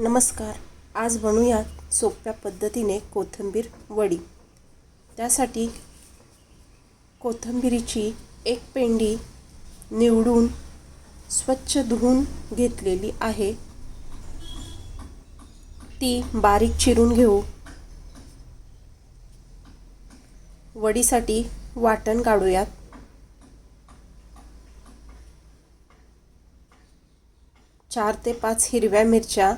नमस्कार. आज बनवूया सोप्या पद्धतीने कोथिंबीर वडी. त्यासाठी कोथिंबीरीची एक पेंडी निवडून स्वच्छ धुवून घेतलेली आहे. ती बारीक चिरून घेऊ. वडीसाठी वाटण काढूयात. चार ते पाच हिरव्या मिरच्या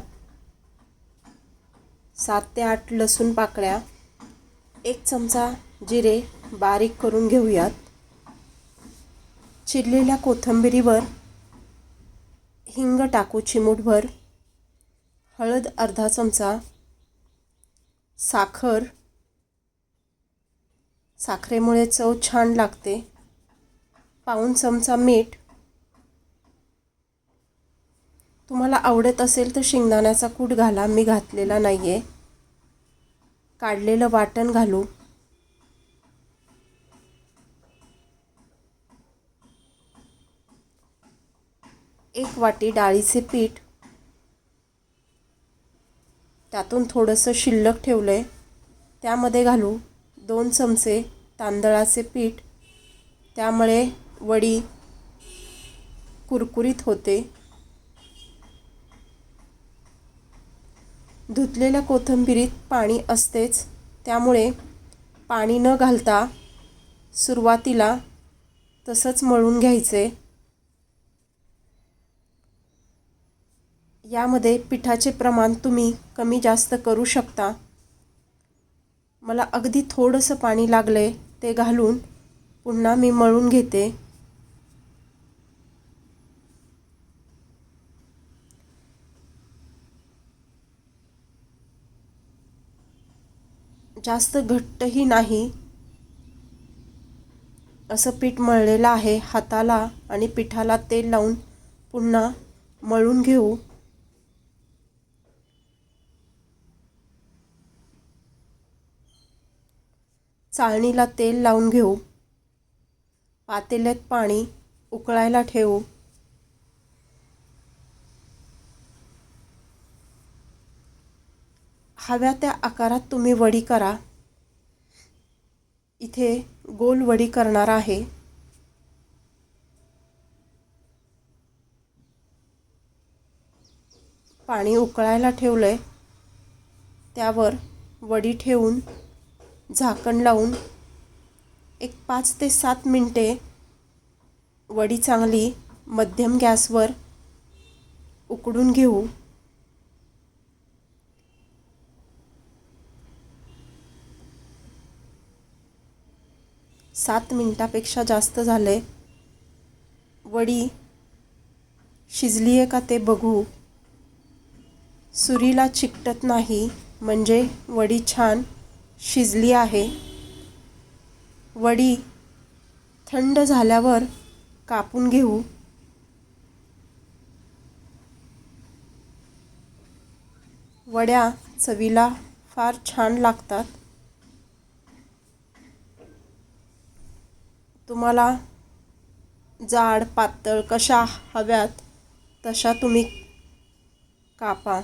सात ते आठ लसूण पाकळ्या एक चमचा जिरे बारीक करून घेऊयात. चिरलेल्या कोथिंबिरीवर हिंग टाकू चिमूटभर हळद अर्धा चमचा साखर. साखरेमुळे चव छान लागते. पाऊण चमचा मीठ तुम्हाला आवडत असेल तर शेंगदाण्याचा कूट घाला. मी घातलेला नाही आहे काढलेलं वाटण घालू. एक वाटी डाळीचे पीठ. त्यातून थोडंसं शिल्लक ठेवलं आहे त्यामध्ये घालू दोन चमचे तांदळाचे पीठ. त्यामुळे वडी कुरकुरीत होते. धुतलेल्या कोथिंबिरीत पाणी असतेच त्यामुळे पाणी न घालता सुरुवातीला तसंच मळून घ्यायचे. यामध्ये पिठाचे प्रमाण तुम्ही कमी जास्त करू शकता. मला अगदी थोडंसं पाणी लागले ते घालून पुन्हा मी मळून घेते. जास्त घट्टही नाही. असं पीठ मळलेलं आहे. हाताला आणि पिठाला तेल लावून पुन्हा मळून घेऊ. चाळणीला तेल लावून घेऊ. पातेल्यात पाणी उकळायला ठेवू. हव्या त्या आकारात तुम्ही वडी करा. इथे गोल वडी करणार आहे. पाणी उकळायला ठेवलं आहे त्यावर वडी ठेवून झाकण लावून एक पाच ते सात मिनटे वडी चांगली मध्यम गॅसवर उकडून घेऊ. सात मिनटापेक्षा जास्त झाले. वडी शिजली आहे का ते बघू. सुरीला चिकटत नाही म्हणजे वडी छान शिजली आहे. वडी थंड झाल्यावर कापून घेऊ. वड्या चवीला फार छान लागतात. तुम्हाला जाड पातळ कशा हव्यात तशा तुम्ही कापा.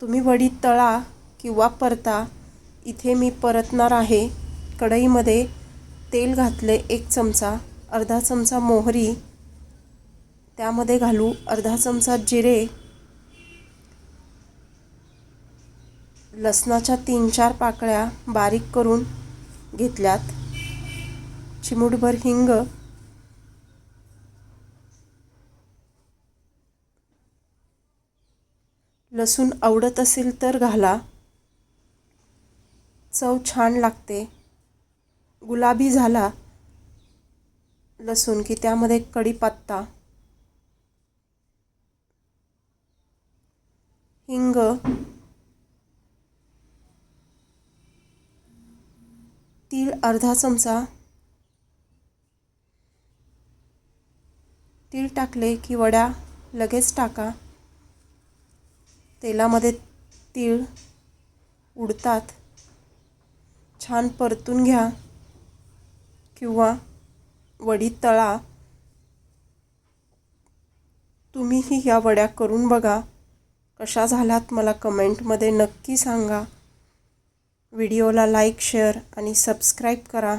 तुम्ही वडी तळा किंवा परता इथे मी परतणार आहे. कढईमध्ये तेल घातले एक चमचा अर्धा चमचा मोहरी त्यामध्ये घालू अर्धा चमचा जिरे लसणाच्या तीन चार पाकळ्या बारीक करून घेतल्यात. चिमूटभर हिंग. लसूण आवडत असेल तर घाला. चव छान लागते. गुलाबी झाला. लसूण की त्यामध्ये कढीपत्ता. हिंग. तीळ अर्धा चमचा तीळ टाकले की वड्या लगेच टाका. तेलामध्ये तीळ उडतात. छान परतून घ्या किंवा वडी तळा. तुम्हीही ह्या वड्या करून बघा. कशा झाल्यात मला कमेंटमध्ये नक्की सांगा. व्हिडिओला लाईक शेअर आणि सबस्क्राईब करा.